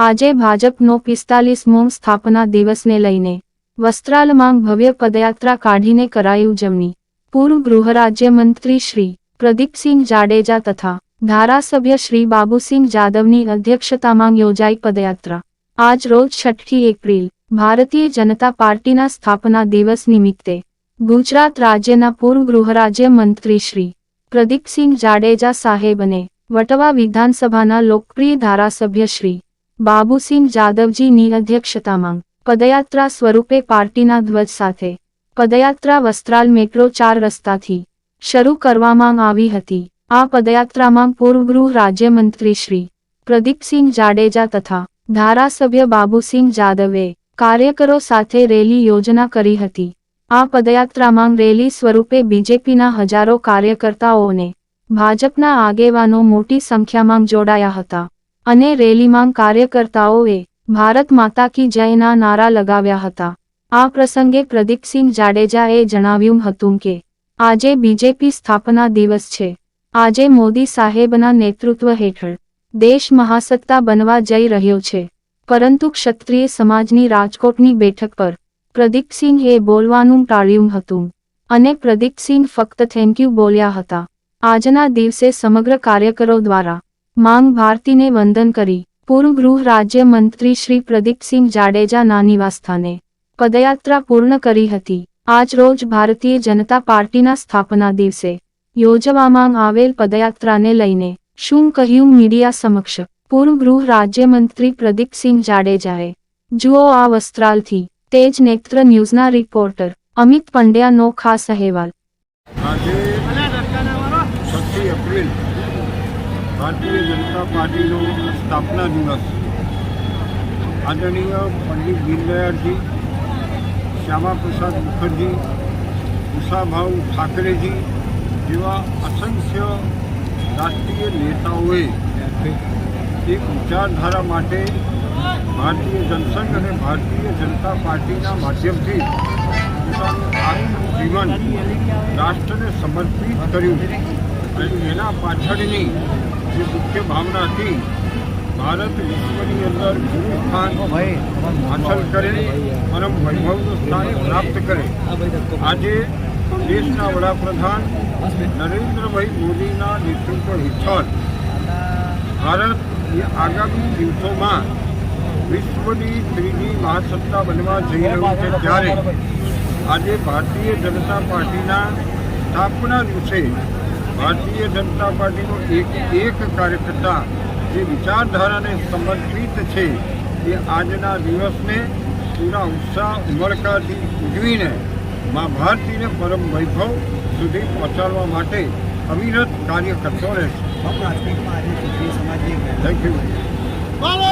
આજે ભાજપનો પિસ્તાલીસમો સ્થાપના દિવસને લઈને વસ્ત્રાલમાં ભવ્ય પદયાત્રા કાઢીને કરાઈ ઉજવણી પૂર્વ ગૃહરાજ્યમંત્રી શ્રી પ્રદીપસિંહ જાડેજા તથા ધારાસભ્ય શ્રી બાબુસિંહ જાદવની અધ્યક્ષતામાં યોજાઈ પદયાત્રા. આજ રોજ છઠ્ઠી એપ્રિલ, ભારતીય જનતા પાર્ટીના સ્થાપના દિવસ નિમિત્તે ગુજરાત રાજ્યના પૂર્વ ગૃહરાજ્ય મંત્રી શ્રી પ્રદીપસિંહ જાડેજા સાહેબ અને વટવા વિધાનસભાના લોકપ્રિય ધારાસભ્ય શ્રી બાબુસિંહ જાદવજીની અધ્યક્ષતામાં પદયાત્રા સ્વરૂપે પાર્ટીના ધ્વજ સાથે પદયાત્રા વસ્ત્રાલ મેટ્રો ચાર રસ્તાથી શરૂ કરવામાં આવી હતી. આ પદયાત્રામાં પૂર્વ ગૃહ રાજ્યમંત્રી શ્રી પ્રદીપસિંહ જાડેજા તથા ધારાસભ્ય બાબુસિંહ જાદવે કાર્યકરો સાથે રેલી યોજના કરી હતી. આ પદયાત્રામાં રેલી સ્વરૂપે બીજેપીના હજારો કાર્યકર્તાઓને ભાજપના આગેવાનો મોટી સંખ્યામાં જોડાયા હતા. અને રેલીમાં કાર્યકર્તાઓએ ભારત માતા કી જયના નારા લગાવ્યા હતા. આ પ્રસંગે પ્રદીપસિંહ જાડેજાએ જણાવ્યું હતું કે, આજે બીજેપી સ્થાપના દિવસ છે. આજે મોદી સાહેબના નેતૃત્વ હેઠળ દેશ મહાસત્તા બનવા જઈ રહ્યો છે. પરંતુ ક્ષત્રિય સમાજની રાજકોટની બેઠક પર પ્રદીપસિંહે બોલવાનું ટાળ્યું હતું અને પ્રદીપસિંહ ફક્ત થેન્ક યુ બોલ્યા હતા. આજના દિવસે સમગ્ર કાર્યકરો દ્વારા માંગ ભારતીને વંદન કરી. પૂર્વ ગૃહ રાજ્ય મંત્રી શ્રી પ્રદીપસિંહ જાડેજાના નિવાસસ્થાને પદયાત્રા પૂર્ણ કરી હતી. આજ રોજ ભારતીય જનતા પાર્ટીના સ્થાપના દિવસે યોજવામાં આવેલ પદયાત્રાને લઈને શું કહ્યું મીડિયા સમક્ષ? પૂર્વ ગૃહ રાજ્યમંત્રી પ્રદીપસિંહ જાડેજાએ જુઓ આ વસ્ત્રાલથી. તેજ નેત્ર ન્યૂઝના રિપોર્ટર અમિત પંડ્યાનો ખાસ અહેવાલ. આજે છઠ્ઠી એપ્રિલ ભારતીય જનતા પાર્ટીનો સ્થાપના દિવસ. આદરણીય પંડિત દીનદયાળજી, શ્યામાપ્રસાદ મુખર્જી, ઉષાભાઉ ઠાકરેજી જેવા અસંખ્ય રાષ્ટ્રીય નેતાઓએ એક વિચારધારા માટે ભારતીય જનસંઘ અને ભારતીય જનતા પાર્ટીના માધ્યમથી પોતાનું આખું જીવન રાષ્ટ્રને સમર્પિત કર્યું અને એના પાછળની જે મુખ્ય ભાવના હતી ભારત વિશ્વની અંદર ગુરુ સ્થાન હાંસલ કરે અને વૈભવનું સ્થાન પ્રાપ્ત કરે. આજે દેશના વડાપ્રધાન નરેન્દ્રભાઈ મોદીના નેતૃત્વ હેઠળ ભારત એ આગામી દિવસોમાં વિશ્વની ત્રીજી મહાસત્તા બનવા જઈ રહ્યું છે ત્યારે આજે ભારતીય જનતા પાર્ટીના સ્થાપના દિવસે ભારતીય જનતા પાર્ટીનો એક એક કાર્યકર્તા જે વિચારધારાને સમર્પિત છે એ આજના દિવસને પૂરા ઉત્સાહ ઉમળકાથી ઉજવીને મા ભારતીને પરમ વૈભવ સુધી પહોંચાડવા માટે અવિરત કાર્ય કરતો રહેશે. Thank you